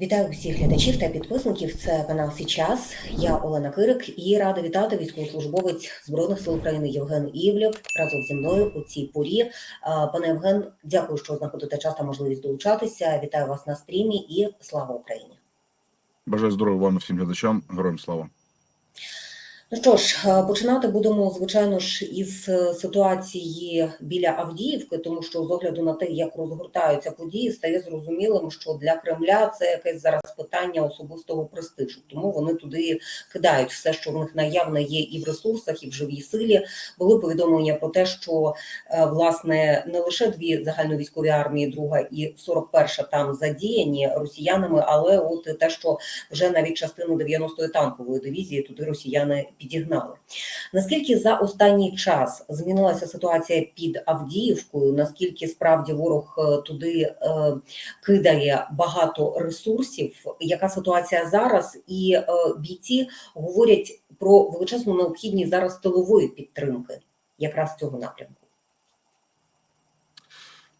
Вітаю усіх глядачів та підписників. Це канал Січас. Я Олена Кирик і рада вітати військовослужбовець збройних сил України Євген Івлєв разом зі мною у цій порі. Е, Пане Євген, дякую, що знаходите час та можливість долучатися. Вітаю вас на стрімі і слава Україні. Бажаю здоров'я вам всім глядачам. Героям слава. Ну що ж, е, починати будемо звичайно ж із е, ситуації біля Авдіївки, тому що з огляду на те, як розгортаються події, стає зрозумілим, що для Кремля це якесь зараз питання особистого престижу. Тому вони туди кидають все, що в них наявне є і в ресурсах, і в живій силі. Були повідомлення про те, що е, власне не лише дві загальновійськові армії, друга і 41-ша там задіяні росіянами, але от те, що вже навіть частину 90-ї танкової дивізії туди росіяни підігнали. Наскільки за останній час змінилася ситуація під Авдіївкою? Наскільки справді ворог е, туди е, кидає багато ресурсів? Яка ситуація зараз? І е, бійці говорять про величезну необхідність зараз тилової підтримки, якраз цього напрямку.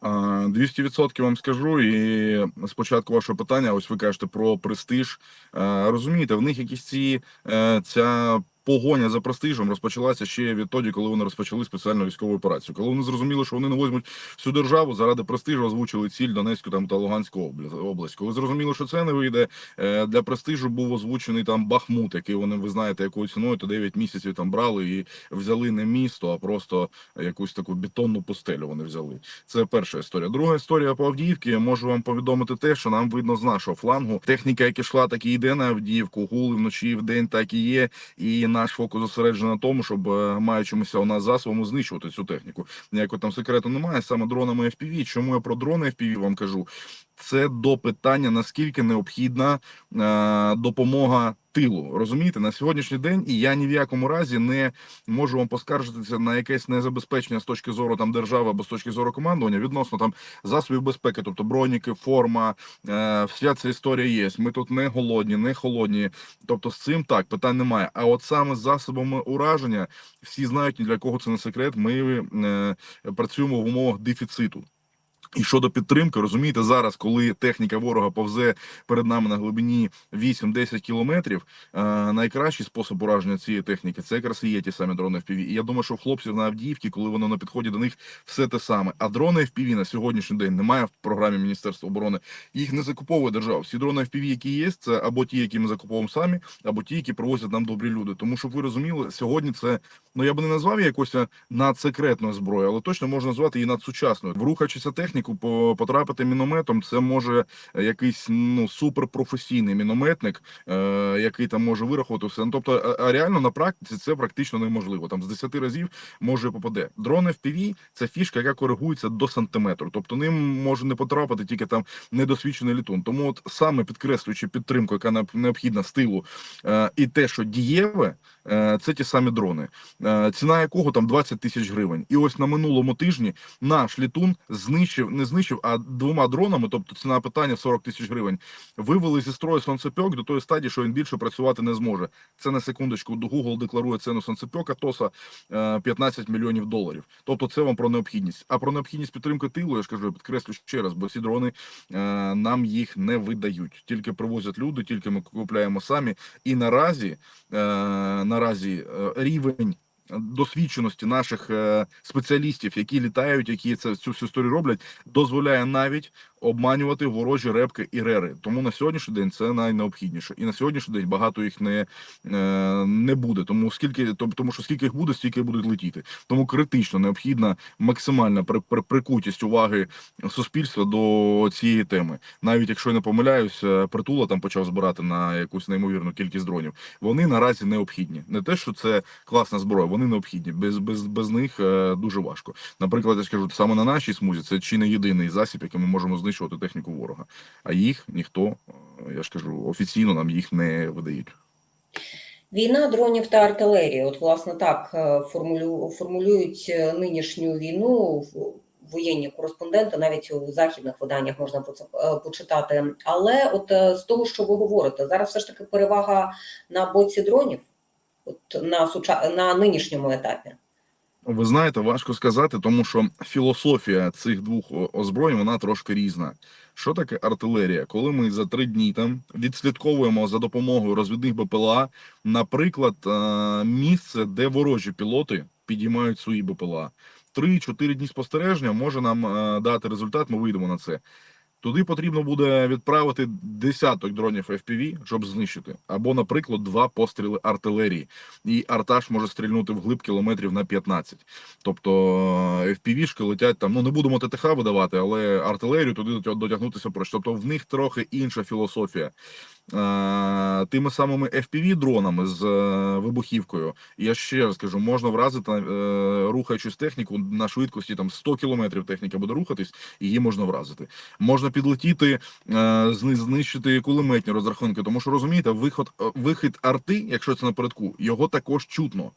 А, 200% вам скажу. І спочатку вашого питання, ось ви кажете про престиж. Розумієте, в них якісь ці ця. Погоня за престижем розпочалася ще відтоді, коли вони розпочали спеціальну військову операцію. Коли вони зрозуміли, що вони не возьмуть всю державу заради престижу, озвучили ціль Донецьку там та Луганську область. Коли зрозуміли, що це не вийде е, для престижу, був озвучений там Бахмут, який вони ви знаєте, якою ціною то 9 місяців там брали і взяли не місто, а просто якусь таку бетонну пустелю. Вони взяли. Це перша історія. Друга історія по Авдіївці. Можу вам повідомити те, що нам видно з нашого флангу. Техніка, яка йшла, так і йде на Авдіївку. Гули вночі і вдень так і є. І наш фокус зосереджений на тому, щоб е, маючимися у нас засобами знищувати цю техніку. Ніякого там секрету немає. Саме дронами FPV. Чому я про дрони FPV вам кажу? Це до питання наскільки необхідна е, допомога тилу. Розумієте, на сьогоднішній день, і я ні в якому разі не можу вам поскаржитися на якесь незабезпечення з точки зору там держави або з точки зору командування відносно там засобів безпеки, тобто броніки, форма, е, вся ця історія є. Ми тут не голодні, не холодні. Тобто з цим так питань немає. А от саме з засобами ураження, всі знають ні для кого це не секрет. Ми е, працюємо в умовах дефіциту. І щодо підтримки, розумієте, зараз, коли техніка ворога повзе перед нами на глибині 8-10 кілометрів, е, найкращий спосіб ураження цієї техніки це якраз і є ті самі дрони FPV. І я думаю, що хлопців на Авдіївці, коли воно на підході до них, все те саме. А дрони FPV на сьогоднішній день немає в програмі Міністерства оборони. Їх не закуповує держава. Всі дрони FPV, які є, це або ті, які ми закуповуємо самі, або ті, які привозять нам добрі люди. Тому щоб ви розуміли, сьогодні це ну я би не назвав якось надсекретною зброєю, але точно можна назвати її надсучасною. Рухаючися техніку, потрапити мінометом, це може е, якийсь ну суперпрофесійний мінометник, е, який там може вирахувати все. Ну, тобто, а, а реально на практиці це практично неможливо. Там з 10 разів може попаде. Дрон FPV – це фішка, яка коригується до сантиметру. Тобто ним може не потрапити тільки там недосвідчений літун. Тому, от саме підкреслюючи підтримку, яка необхідна з тилу, е, і те, що дієве, е, це ті самі дрони, е, ціна якого там 20 тисяч гривень. І ось на минулому тижні наш літун знищив, не знищив, а двома дронами, тобто ціна питання 40 тисяч гривень, вивели зі строю сонцепьок до тої стадії, що він більше працювати не зможе. Це на секундочку. Google декларує ціну сонцепьока ТОСа е, 15 мільйонів доларів. Тобто це вам про необхідність. А про необхідність підтримки тилу, я ж кажу, підкреслю ще раз, бо ці дрони е, нам їх не видають. Тільки привозять люди, тільки ми купляємо самі. І наразі, е, наразі е, рівень досвідченості наших е, спеціалістів, які літають, які це цю всю історію роблять, дозволяє навіть обманювати ворожі репки і рери. Тому на сьогоднішній день це найнеобхідніше. І на сьогоднішній день багато їх не, е, не буде. Тому скільки тому, що скільки їх буде, стільки будуть летіти. Тому критично необхідна максимальна при, при, прикутість уваги суспільства до цієї теми. Навіть якщо я не помиляюсь, е, притула там почав збирати на якусь неймовірну кількість дронів. Вони наразі необхідні. Не те, що це класна зброя, вони необхідні. Без без, без них е, дуже важко. Наприклад, я скажу саме на нашій смузі, це чи не єдиний засіб, яким ми можемо знищувати техніку ворога. А їх ніхто, е, я ж кажу, офіційно нам їх не видають. Війна дронів та артилерії. От, власне, так е, формулю, формулюють е, нинішню війну воєнні кореспонденти, навіть у західних виданнях можна про це почитати. Але от з того, що ви говорите, зараз все ж таки перевага на боці дронів, от на суча... на нинішньому етапі. Ви знаєте, важко сказати, тому що філософія цих двох озброєнь вона трошки різна. Що таке артилерія? Коли ми за три дні там відслідковуємо за допомогою розвідних БПЛА, наприклад, е, місце, де ворожі пілоти підіймають свої БПЛА. Три-чотири дні спостереження може нам е, дати результат. Ми вийдемо на це. Туди потрібно буде відправити десяток дронів FPV, щоб знищити, або, наприклад, два постріли артилерії, і артаж може стрільнути вглиб кілометрів на 15. Тобто е, FPV-шки летять там. Ну не будемо ТТХ видавати, але артилерію туди дотягнутися проще. Тобто в них трохи інша філософія. Е, Тими самими FPV-дронами з е, вибухівкою. Я ще раз кажу, можна вразити, е, рухаючись техніку на швидкості там 100 км техніка буде рухатись, її можна вразити. Можна підлетіти, знищити кулеметні розрахунки. Тому що розумієте, виход, вихід арти, якщо це напередку, його також чутно.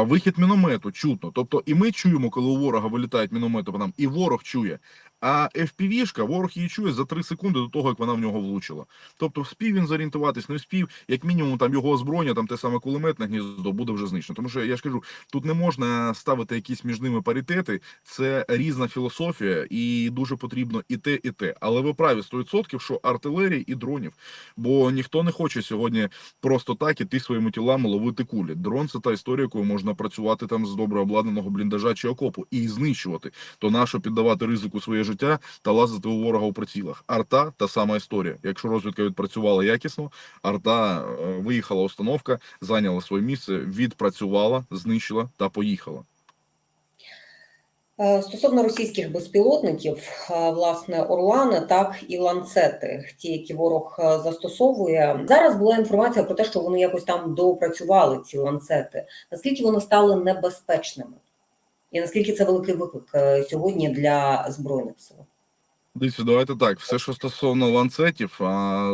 Вихід міномету чутно. Тобто, і ми чуємо, коли у ворога вилітають міномети по нам, і ворог чує. А FPV-шка, ворог її чує за 3 секунди до того, як вона в нього влучила. Тобто, вспів він зорієнтуватись, не вспів, як мінімум, там його озброєння, там те саме кулеметне гніздо буде вже знищено. Тому що я ж кажу, тут не можна ставити якісь між ними паритети. Це різна філософія, і дуже потрібно і те, і те. Але ви праві 100%, що артилерії і дронів. Бо ніхто не хоче сьогодні просто так іти своїми тілами ловити кулі. Дрон це та історія, якою можна працювати там з добре обладнаного бліндажа чи окопу і знищувати. То нащо піддавати ризику своє життя та лазити у ворога у прицілах. Арта та сама історія. Якщо розвідка відпрацювала якісно, арта е, виїхала установка, зайняла своє місце, відпрацювала, знищила та поїхала. Е, Стосовно російських безпілотників, е, власне, Орлани, так і ланцети, ті, які ворог застосовує. Зараз була інформація про те, що вони якось там доопрацювали ці ланцети. Наскільки вони стали небезпечними? І наскільки це великий виклик е, сьогодні для збройних сил? Дивіться, давайте так. Все, що стосовно ланцетів,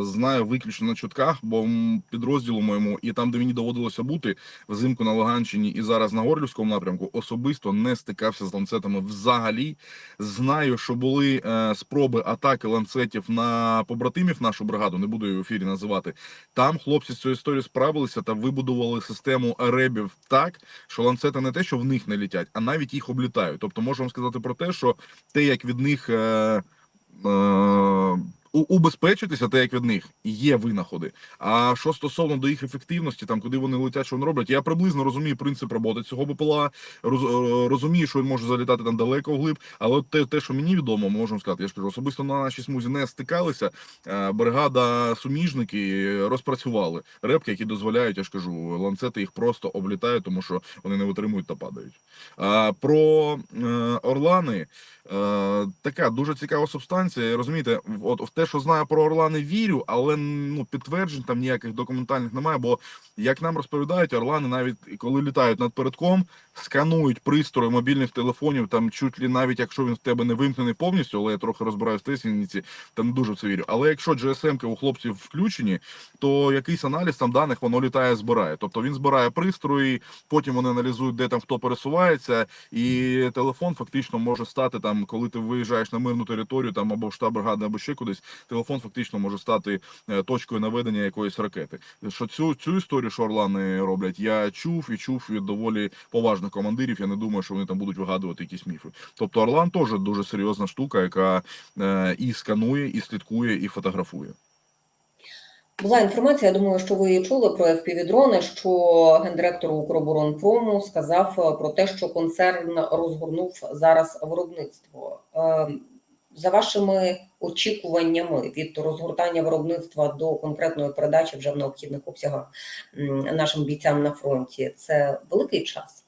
знаю виключно на чутках, бо підрозділу моєму і там, де мені доводилося бути взимку на Луганщині і зараз на Горлівському напрямку, особисто не стикався з ланцетами взагалі. Знаю, що були е, спроби атаки ланцетів на побратимів нашу бригаду, не буду її в ефірі називати. Там хлопці з цією історією справилися та вибудували систему ребів так, що ланцети не те, що в них не літять, а навіть їх облітають. Тобто, можу вам сказати про те, що те, як від них. Е, е, у- убезпечитися, те, як від них, є винаходи. А що стосовно до їх ефективності, там куди вони летять, що вони роблять, я приблизно розумію принцип роботи цього БПЛА, роз, е, розумію, що він може залітати там далеко вглиб, але те, те, що мені відомо, можемо сказати, я ж кажу, особисто на нашій смузі не стикалися. Е, Бригада суміжники розпрацювали репки, які дозволяють, я ж кажу, ланцети їх просто облітають, тому що вони не витримують та падають. Про е, Орлани. Така дуже цікава субстанція. Розумієте, от в те, що знаю про Орлани, вірю, але ну підтверджень там ніяких документальних немає. Бо як нам розповідають, Орлани навіть коли літають над передком, сканують пристрої мобільних телефонів, там чуть ли навіть якщо він в тебе не вимкнений повністю, але я трохи розбираюсь в техніці, там не дуже в це вірю. Але якщо GSM-ки у хлопців включені, то якийсь аналіз там даних воно літає, збирає. Тобто він збирає пристрої, потім вони аналізують, де там хто пересувається, і телефон фактично може стати там, коли ти виїжджаєш на мирну територію, там або в штаб бригади, або ще кудись. Телефон фактично може стати е, точкою наведення якоїсь ракети. Що цю цю історію, що Орлани роблять, я чув і чув від доволі поважних командирів. Я не думаю, що вони там будуть вигадувати якісь міфи. Тобто Орлан теж дуже серйозна штука, яка е, і сканує, і слідкує, і фотографує. Була інформація, я думаю, що ви її чули про FPV-дрони, що гендиректор Укроборонпрому сказав е, про те, що концерн розгорнув зараз виробництво. Е, За вашими очікуваннями від розгортання виробництва до конкретної передачі вже в необхідних обсягах нашим бійцям на фронті, це великий час.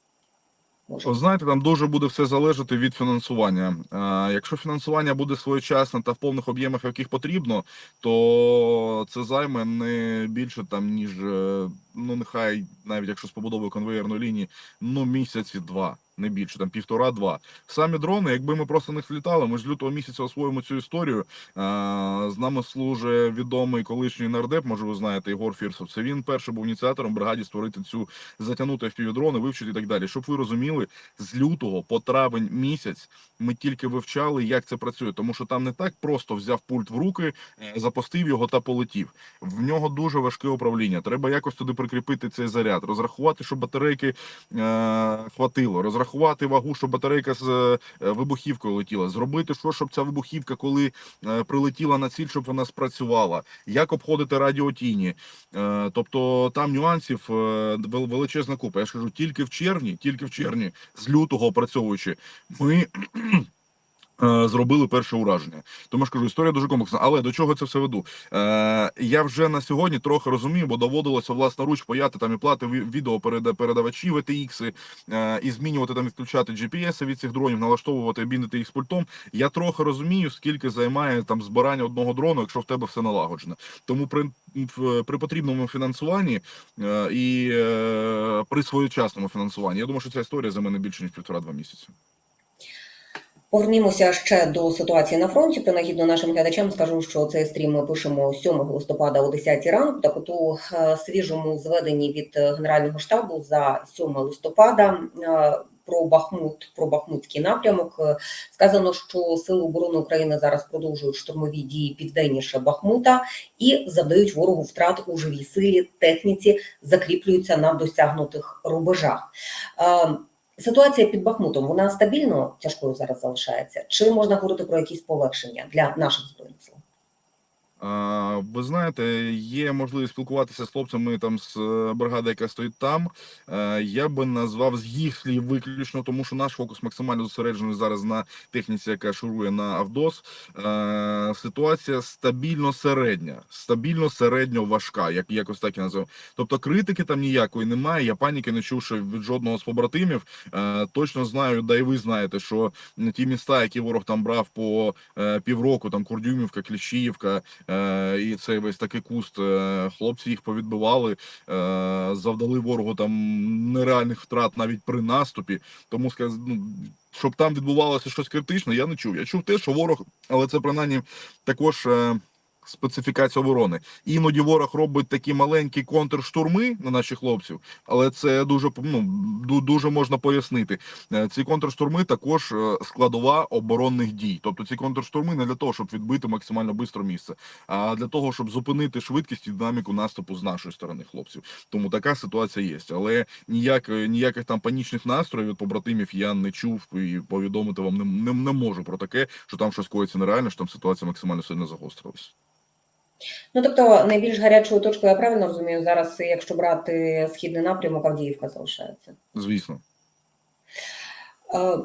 Може. Знаєте, там дуже буде все залежати від фінансування. А, якщо фінансування буде своєчасне та в повних об'ємах, яких потрібно, то це займе не більше там ніж е, ну нехай навіть якщо з побудовою конвейерної лінії, ну місяці два. не більше, там півтора-два. Самі дрони, якби ми просто не влітали, ми ж лютого місяця освоїмо цю історію. А, з нами служить відомий колишній нардеп, може ви знаєте, Ігор Фірсов. Це він перший був ініціатором бригаді створити цю затягнути впівдрони, вивчити і так далі. Щоб ви розуміли, з лютого по травень місяць ми тільки вивчали, як це працює, тому що там не так просто взяв пульт в руки, е, запустив його та полетів. В нього дуже важке управління. Треба якось туди прикріпити цей заряд, розрахувати, щоб батарейки е, хватило, розрахувати вагу, щоб батарейка з е, вибухівкою летіла, зробити що, щоб ця вибухівка, коли е, прилетіла на ціль, щоб вона спрацювала, як обходити радіотіні. Е, тобто там нюансів е, величезна купа. Я ж кажу, тільки в червні, тільки в червні, з лютого опрацьовуючи, ми. Е, Зробили перше ураження, тому ж кажу, історія дуже комплексна. Але до чого це все веду? Е, я вже на сьогодні трохи розумію, бо доводилося власноруч паяти там і плати ві- відеопередавачі VTX, е, і змінювати там відключати GPS від цих дронів, налаштовувати, обійнити їх з пультом. Я трохи розумію, скільки займає там збирання одного дрону, якщо в тебе все налагоджено. Тому при, при потрібному фінансуванні е, і е, при своєчасному фінансуванні, я думаю, що ця історія за мене більше ніж півтора-два місяці. Повернімося ще до ситуації на фронті. Принагідно нашим глядачам скажу, що цей стрім ми пишемо 7 листопада о 10 ранку. Так от у е, свіжому зведенні від Генерального штабу за 7 листопада е, про Бахмут, про Бахмутський напрямок е, сказано, що Сили оборони України зараз продовжують штурмові дії південніше Бахмута і завдають ворогу втрат у живій силі, техніці, закріплюються на досягнутих рубежах. Ситуація під Бахмутом вона стабільно тяжкою зараз залишається? Чи можна говорити про якісь полегшення для наших збройних сил? Ви знаєте, є можливість спілкуватися з хлопцями там з е, бригади, яка стоїть там. Е, Я би назвав з їх слів виключно, тому що наш фокус максимально зосереджений зараз на техніці, яка шурує на Авдос. Е, Ситуація стабільно середня, стабільно середньо важка, як якось так і називаю. Тобто критики там ніякої немає. Я паніки не чув ще від жодного з побратимів. Точно знаю, да і ви знаєте, що ті міста, які ворог там брав по півроку, там Курдюмівка, Кліщіївка. Е, і цей весь такий куст. е, Хлопці їх повідбивали, е, завдали ворогу там нереальних втрат навіть при наступі. Тому ну, щоб там відбувалося щось критичне, я не чув. Я чув те, що ворог, але це принаймні також. Специфікація оборони. Іноді ворог робить такі маленькі контрштурми на наших хлопців, але це дуже ну, дуже можна пояснити. Е, Ці контрштурми також е, складова оборонних дій. Тобто ці контрштурми не для того, щоб відбити максимально швидко місце, а для того, щоб зупинити швидкість і динаміку наступу з нашої сторони хлопців. Тому така ситуація є. Але ніяк, ніяких там панічних настроїв від побратимів я не чув і повідомити вам не, не, не можу про таке, що там щось коїться нереально, що там ситуація максимально сильно загострилась. Ну тобто найбільш гарячою точкою, я правильно розумію, зараз, якщо брати східний напрямок, Авдіївка залишається. Звісно. Е,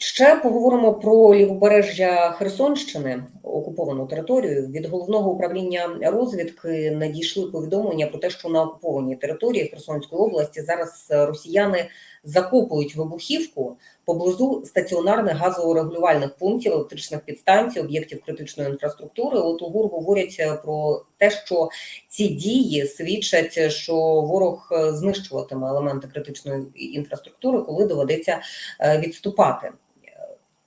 Ще поговоримо про лівобережжя Херсонщини, окуповану територію. Від головного управління розвідки надійшли повідомлення про те, що на окупованій території Херсонської області зараз росіяни закопують вибухівку поблизу стаціонарних газорегулювальних пунктів, електричних підстанцій, об'єктів критичної інфраструктури. От у ГУР говорять е, про те, що ці дії свідчать, що ворог е, знищуватиме елементи критичної інфраструктури, коли доведеться е, відступати.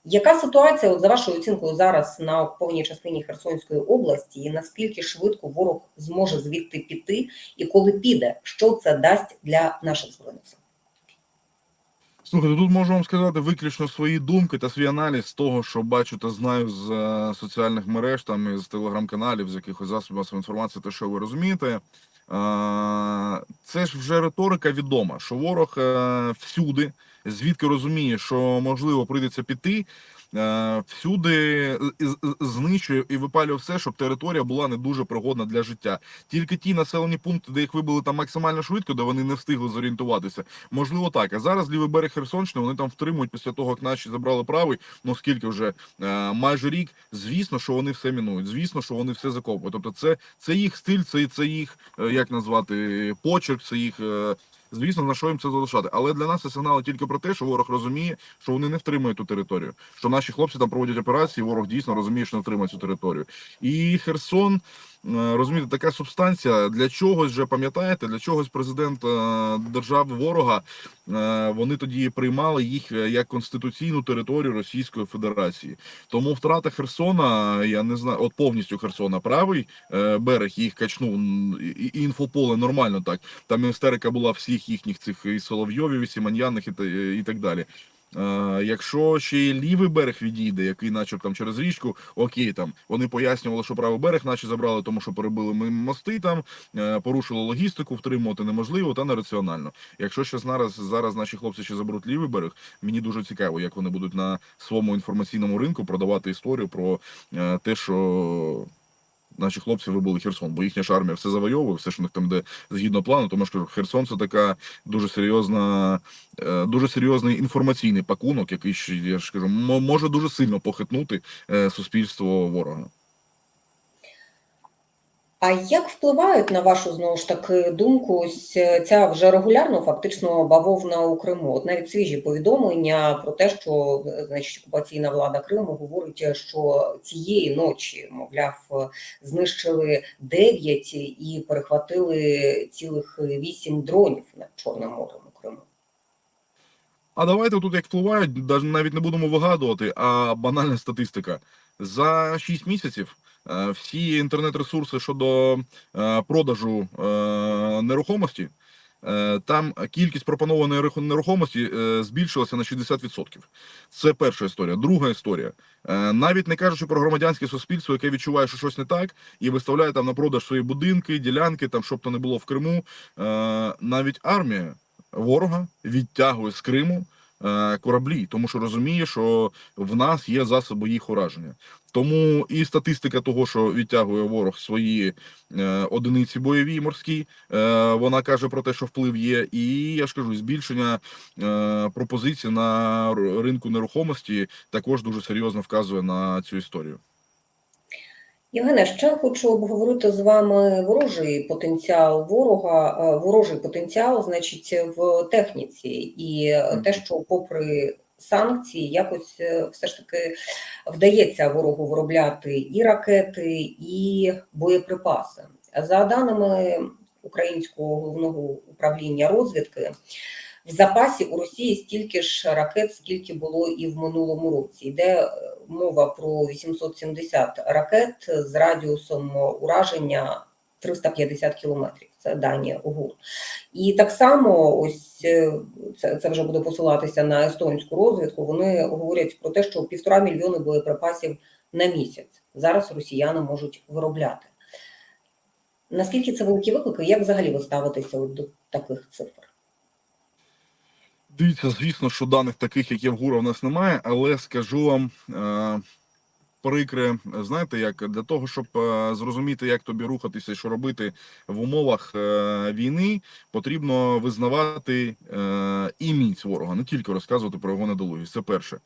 Яка ситуація, от за вашою оцінкою, зараз на окупованій частині Херсонської області, і наскільки швидко ворог зможе звідти піти, і коли піде, що це дасть для наших збройних сил? Слухайте, тут можу вам сказати виключно свої думки та свій аналіз того, що бачу та знаю з е, соціальних мереж, там із телеграм-каналів, з якихось засобів інформації, те, що ви розумієте. Е, Це ж вже риторика відома, що ворог е, всюди, звідки розуміє, що можливо прийдеться піти, всюди з- з- знищує і випалює все, щоб територія була не дуже пригодна для життя. Тільки ті населені пункти, де їх вибили там максимально швидко, де вони не встигли зорієнтуватися, Можливо, так. А зараз лівий берег Херсонщини вони там втримують після того, як наші забрали правий. Ну скільки вже е, майже рік. Звісно, що вони все мінують. Звісно, що вони все закопують. Тобто, це, це їх стиль, це, це їх е, як назвати почерк, це їх. Звісно, на що їм це залишати, але для нас це сигнали тільки про те, що ворог розуміє, що вони не втримують ту територію. Що наші хлопці там проводять операції, ворог дійсно розуміє, що не втримує цю територію. І Херсон розумієте, така субстанція для чогось вже пам'ятаєте, для чогось президент е, держави ворога е, вони тоді приймали їх е, як конституційну територію Російської Федерації. Тому втрата Херсона, я не знаю, от повністю Херсона, правий е, берег їх качнув інфополе нормально так. Там істерика була всіх їхніх цих і Соловйовів, і Сіманьяних, і так далі. Е, якщо ще й лівий берег відійде, який наче там через річку, окей, там вони пояснювали, що правий берег наче забрали, тому що перебили ми мости там, е, порушили логістику, втримувати неможливо та нераціонально. Якщо ще зараз зараз наші хлопці ще заберуть лівий берег, мені дуже цікаво, як вони будуть на своєму інформаційному ринку продавати історію про е, те, що. Наші хлопці вибили Херсон, бо їхня ж армія все завойовує, все ж у них там йде згідно плану, тому що Херсон це така дуже серйозна, е, дуже серйозний інформаційний пакунок, який я ж кажу, мо- може дуже сильно похитнути е, суспільство ворога. А як впливають на вашу знову ж таки думку ось е, ця вже регулярно фактично бавовна у Криму? От навіть свіжі повідомлення про те, що е, значить окупаційна влада Криму говорить, е, що цієї ночі, мовляв, знищили 9 і перехватили цілих 8 дронів над Чорним морем у Криму. А давайте тут як впливають, навіть не будемо вигадувати, а банальна статистика. За 6 місяців всі інтернет-ресурси щодо е, продажу е, нерухомості, е, там кількість пропонованої нерухомості е, збільшилася на 60%. Це перша історія. Друга історія. Е, Навіть не кажучи про громадянське суспільство, яке відчуває, що щось не так, і виставляє там на продаж свої будинки, ділянки, там щоб то не було в Криму. Е, Навіть армія ворога відтягує з Криму е, кораблі, тому що розуміє, що в нас є засоби їх ураження. Тому і статистика того, що відтягує ворог свої е, одиниці бойові морські, е, вона каже про те, що вплив є. І я ж кажу, збільшення е, пропозицій на ринку нерухомості також дуже серйозно вказує на цю історію. Євгене, ще хочу обговорити з вами ворожий потенціал ворога, е, ворожий потенціал, значить, в техніці, і те, що попри санкції, якось е, все ж таки вдається ворогу виробляти і ракети, і боєприпаси. За даними Українського головного управління розвідки. В запасі у Росії стільки ж ракет, скільки було і в минулому році. Йде е, мова про 870 ракет з радіусом ураження 350 кілометрів. Це дані ГУР. І так само, ось е, це, це вже буде посилатися на естонську розвідку. Вони говорять про те, що півтора мільйони боєприпасів на місяць зараз росіяни можуть виробляти. Наскільки це великі виклики? Як взагалі ви ставитеся до таких цифр? Дивіться, звісно, що даних таких, як є в нас немає, але скажу вам е, прикре, знаєте, як для того, щоб е, зрозуміти, як тобі рухатися що робити в умовах е, війни, потрібно визнавати і міць ворога, не тільки розказувати про його недолугість. Це перше.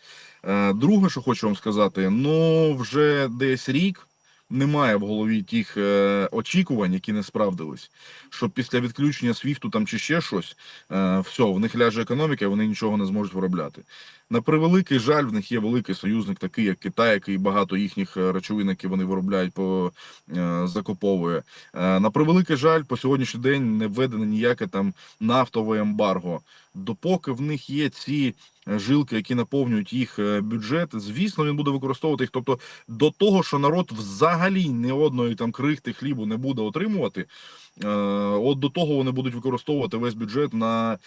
Друге, що хочу вам сказати, ну вже десь рік. Немає в голові тих е, очікувань, які не справдились, що після відключення свіфту там чи ще щось, е, все, в них ляже економіка, вони нічого не зможуть виробляти. На превеликий жаль, в них є великий союзник, такий як Китай, який багато їхніх е, речовин, які вони виробляють, по е, закуповує. Е, на превеликий жаль, по сьогоднішній день не введене ніяке там нафтове ембарго. Допоки в них є ці жилки, які наповнюють їх бюджет, звісно, він буде використовувати їх. Тобто, до того, що народ взагалі ні одної там крихти хлібу не буде отримувати. От до того вони будуть використовувати весь бюджет на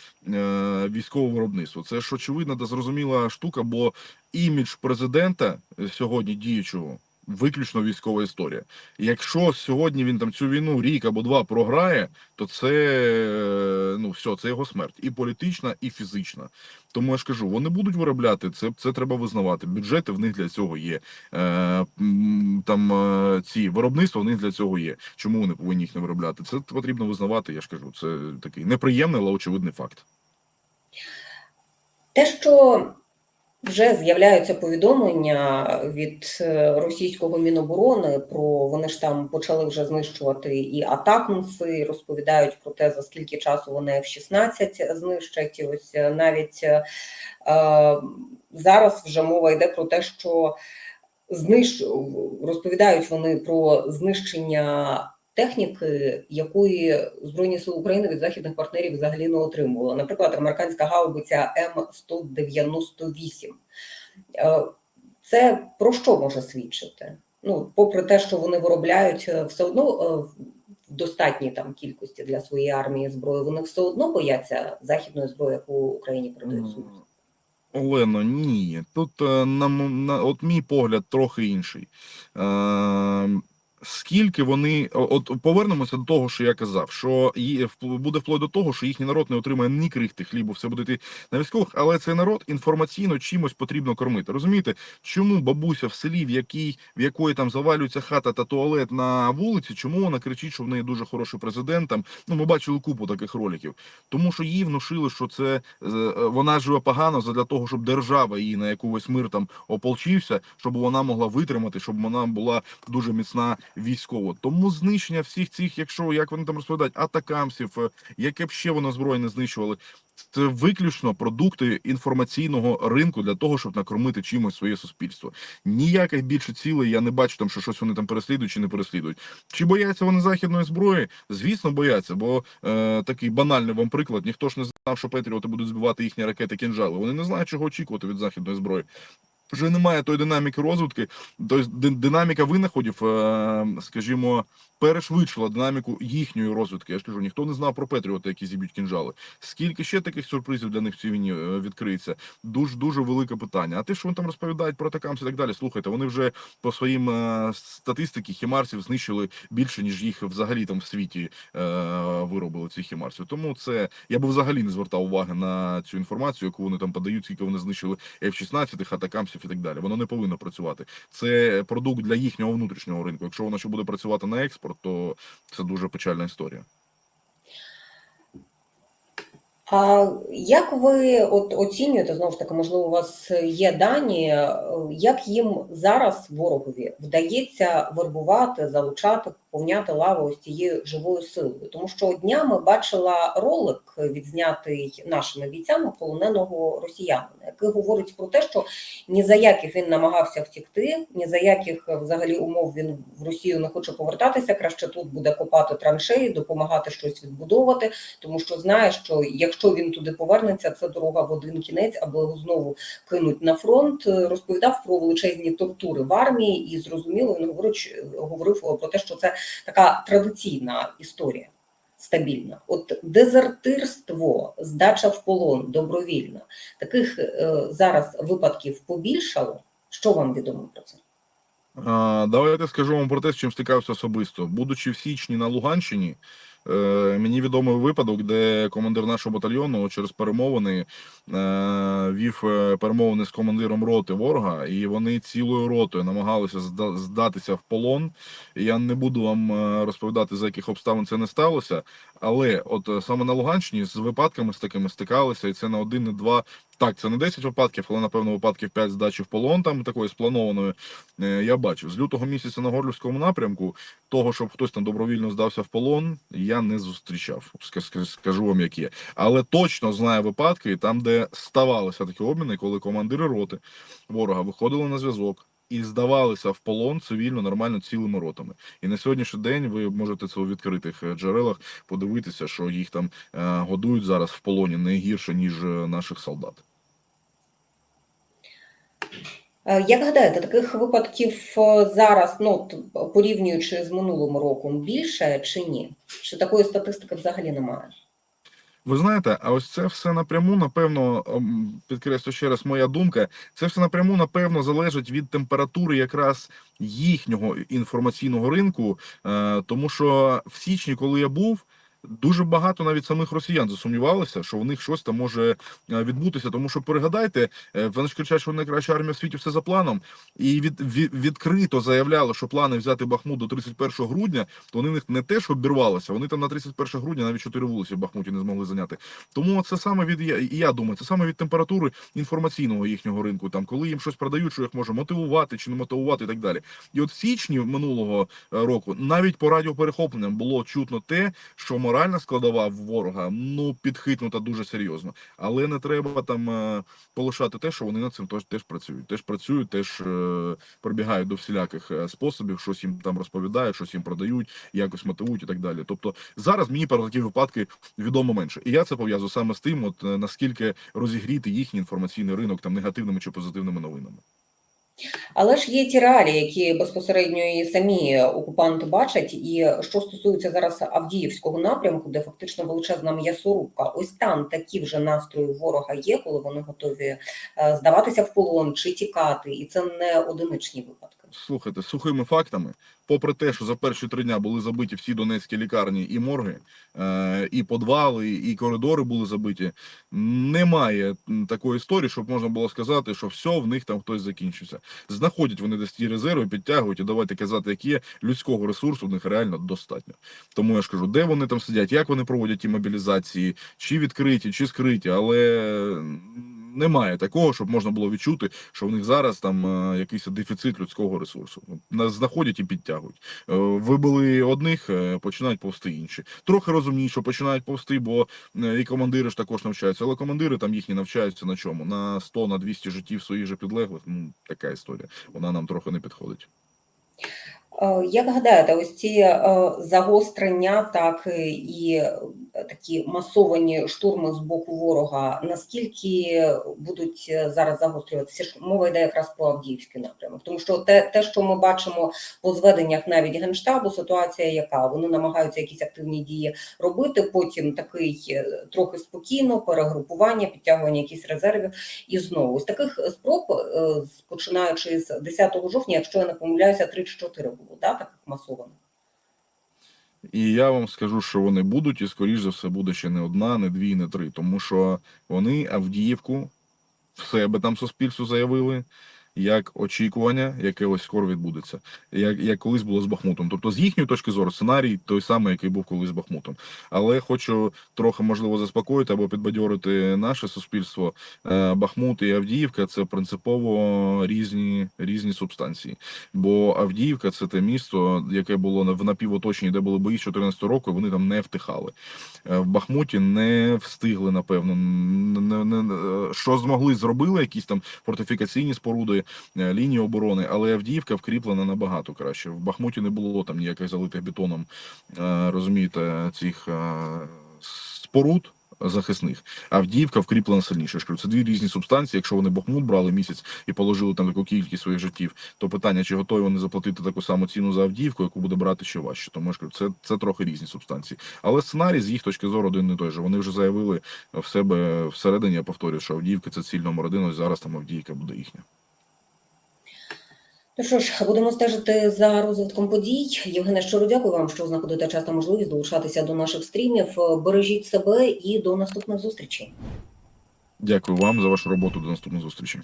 військове виробництво. Це ж очевидна та зрозуміла штука, бо імідж президента е, сьогодні діючого виключно військова історія. Якщо сьогодні він там цю війну рік або два програє, то це е, ну все, це його смерть, і політична, і фізична. Тому я ж кажу, вони будуть виробляти це. Це треба визнавати. Бюджети в них для цього є. Е, там е, ці виробництва в них для цього є. Чому вони повинні їх не виробляти? Це потрібно визнавати. Я ж кажу, це такий неприємний, але очевидний факт. Те, що вже з'являються повідомлення від е, російського міноборони про вони ж там почали вже знищувати і атакмси, розповідають про те, за скільки часу вони F-16 знищать. І ось е, навіть е, зараз вже мова йде про те, що знищ... розповідають вони про знищення техніки, якої Збройні Сили України від західних партнерів взагалі не отримували. Наприклад, американська гаубиця М198. Е, Це про що може свідчити? Ну, попри те, що вони виробляють е, все одно е, в достатній там кількості для своєї армії зброї, вони все одно бояться західної зброї, яку Україні передають Союз. Олено, ні. Тут на, на от мій погляд трохи інший. Е, скільки вони от повернемося до того, що я казав, що буде вплоть до того, що їхній народ не отримає ні крихти хлібу, все буде йти на військових, але цей народ інформаційно чимось потрібно кормити. Розумієте, чому бабуся в селі, в якій в якої там завалюється хата та туалет на вулиці, чому вона кричить, що в неї дуже хороший президент? Там ну ми бачили купу таких роликів. Тому що їй внушили, що це е, вона живе погано для того, щоб держава її на яку весь мир там ополчився, щоб вона могла витримати, щоб вона була дуже міцна військово. Тому знищення всіх цих, якщо як вони там розповідають, атакамсів, е, яке б ще воно зброї не знищували. Це виключно продукти інформаційного ринку для того, щоб накормити чимось своє суспільство. Ніяких більше цілей я не бачу там, що щось вони там переслідують чи не переслідують. Чи бояться вони західної зброї? Звісно, бояться, бо е, такий банальний вам приклад. Ніхто ж не знав, що Петріоти будуть збивати їхні ракети кінжали. Вони не знають, чого очікувати від західної зброї. Вже немає тої динаміки розвитки, тобто ди- динаміка винаходів, е, скажімо, перешвидшила динаміку їхньої розвитку. Я ж кажу, ніхто не знав про Петріоти, які зіб'ють кінжали. Скільки ще таких сюрпризів для них в цій війні е, відкриється? Дуже дуже велике питання. А те, що вони там розповідають про атакамс і так далі, слухайте, вони вже по своїм е, статистиці хімарсів знищили більше, ніж їх взагалі там в світі е, виробили ці хімарсів. Тому це я би взагалі не звертав уваги на цю інформацію, яку вони там подають, скільки вони знищили F-16, атакамсів і так далі. Воно не повинно працювати. Це продукт для їхнього внутрішнього ринку. Якщо воно ще буде працювати на експорт, то це дуже печальна історія. А як ви от оцінюєте знову ж таки, можливо, у вас є дані, е, як їм зараз ворогові вдається вербувати, залучати, поповняти лаву ось цією живою силою? Тому що днями бачила ролик, відзнятий нашими бійцями полоненого росіянина, який говорить про те, що ні за яких він намагався втікти, ні за яких взагалі умов він в Росію не хоче повертатися. Краще тут буде копати траншеї, допомагати щось відбудовувати, тому що знає, що якщо він туди повернеться, це дорога в один кінець, або його знову кинуть на фронт. Розповідав про величезні тортури в армії, і зрозуміло, він говорить, говорив про те, що це така традиційна історія. Стабільна, от дезертирство, здача в полон добровільна. Таких е, зараз випадків побільшало. Що вам відомо про це? Давайте скажу вам про те, з чим стикався особисто. Будучи в січні на Луганщині, мені відомий випадок, де командир нашого батальйону через перемовини е, вів е, перемовини з командиром роти ворога, і вони цілою ротою намагалися зда- здатися в полон. Я не буду вам е, розповідати, за яких обставин це не сталося. Але от е, саме на Луганщині з випадками з такими стикалися, і це не один, не два. Так, це не 10 випадків, але напевно випадків 5 здачі в полон, там такої спланованої. Е, Я бачив з лютого місяця на Горлівському напрямку того, щоб хтось там добровільно здався в полон, я не зустрічав. Ска- ска- Скажу вам, як є. Але точно знаю випадки, там, де ставалися такі обміни, коли командири роти ворога виходили на зв'язок. І здавалися в полон цивільно нормально цілими ротами. І на сьогоднішній день ви можете це у відкритих е, джерелах подивитися, що їх там е, годують зараз в полоні не гірше ніж е, наших солдат. Як гадаєте, таких випадків зараз, ну порівнюючи з минулим роком, більше чи ні? Чи такої статистики взагалі немає? Ви знаєте, а ось це все напряму, напевно, ем, підкреслю ще раз моя думка. Це все напряму, напевно, залежить від температури якраз їхнього інформаційного ринку, е, тому що в січні, коли я був. Дуже багато навіть самих росіян засумнівалися, що в них щось там може е, відбутися. Тому що перегадайте, е, вони ж кричать, що найкраща армія в світі все за планом, і від, від відкрито заявляли, що плани взяти Бахмут до 31 грудня, то вони в них не те, що обірвалося, вони там на 31 грудня навіть чотири вулиці в Бахмуті не змогли зайняти. Тому це саме від я, я думаю, це саме від температури інформаційного їхнього ринку. Там коли їм щось продають, що їх може мотивувати чи не мотивувати, і так далі. І от в січні минулого е, року навіть по радіоперехопленням було чутно те, що моральна складова ворога ну підхитнута дуже серйозно. Але не треба там е, полишати те, що вони над цим теж, теж працюють. Теж працюють, теж е, прибігають до всіляких е, способів, щось їм там розповідають, щось їм продають, якось мотивують і так далі. Тобто зараз мені про такі випадки відомо менше. І я це пов'язую саме з тим, от наскільки розігріти їхній інформаційний ринок там негативними чи позитивними новинами. Але ж є ті реалії, які безпосередньо і самі окупанти бачать. І що стосується зараз Авдіївського напрямку, де фактично величезна м'ясорубка, ось там такі вже настрої ворога є, коли вони готові е, здаватися в полон чи тікати, і це не одиничні випадки. Слухайте, сухими фактами, попри те, що за перші три дня були забиті всі донецькі лікарні і морги, е, і подвали, і коридори були забиті. Немає такої історії, щоб можна було сказати, що все в них там хтось закінчився. Знаходять вони десь ті резерви, підтягують, і давайте казати, як є людського ресурсу в них реально достатньо. Тому я ж кажу, де вони там сидять, як вони проводять ті мобілізації, чи відкриті, чи скриті, але. Немає такого, щоб можна було відчути, що в них зараз там е, якийсь дефіцит людського ресурсу. Знаходять і підтягують. Е, Вибили одних, е, починають повсти інші. Трохи розумніше починають повсти, бо і командири ж також навчаються. Але командири там їхні навчаються на чому? На 100, на 200 життів своїх же підлеглих. Ну така історія. Вона нам трохи не підходить. Як гадаєте, ось ці загострення, так і такі масовані штурми з боку ворога, наскільки будуть е, зараз загострюватися? Мова йде якраз про Авдіївський напрямок, тому що те, те, що ми бачимо по зведеннях навіть генштабу, ситуація яка вони намагаються якісь активні дії робити. Потім такий е, трохи спокійно перегрупування, підтягування якихось резервів, і знову з таких спроб, е, починаючи з 10 жовтня, якщо я не помиляюся, 3 чи 4 було, да, таких масованих. І я вам скажу, що вони будуть, і скоріш за все буде ще не одна, не дві, не три. Тому що вони Авдіївку в себе там суспільству заявили як очікування, яке ось скоро відбудеться, як, як колись було з Бахмутом. Тобто, з їхньої точки зору, сценарій той самий, який був колись з Бахмутом. Але хочу трохи можливо заспокоїти або підбадьорити наше суспільство. Е, Бахмут і Авдіївка це принципово різні, різні субстанції. Бо Авдіївка це те місто, яке було в напівоточенні, де були бої з 14 року, вони там не втихали. Е, В Бахмуті не встигли, напевно, не, не, що змогли, зробили якісь там фортифікаційні споруди, е, лінії оборони, але Авдіївка вкріплена набагато краще. В Бахмуті не було там ніяких залитих бетоном, е, розумієте, цих е, споруд. Захисних Авдіївка вкріплена сильніше. Це дві різні субстанції. Якщо вони Бахмут брали місяць і положили там таку кількість своїх життів, то питання, чи готові вони заплатити таку саму ціну за Авдіївку, яку буде брати ще важче. Тому кажу, це, це трохи різні субстанції. Але сценарій з їх точки зору один і той же. Вони вже заявили в себе всередині, я повторюю, що Авдіївка це ціль номер один, ось зараз там Авдіївка буде їхня. Ну що ж, будемо стежити за розвитком подій. Євгене, щиро дякую вам, що знаходите час та можливість долучатися до наших стрімів. Бережіть себе і до наступних зустрічей. Дякую вам за вашу роботу. До наступної зустрічі.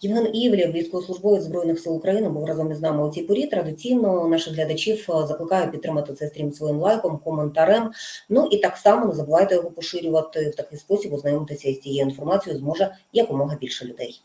Євген Івлів, військовослужбовець збройних сил України, був разом із нами у цій порі. Традиційно наших глядачів е, закликаю підтримати цей стрім своїм лайком, коментарем. Ну і так само не забувайте його поширювати в такий спосіб. Ознайомитися із цією інформацією зможе якомога більше людей.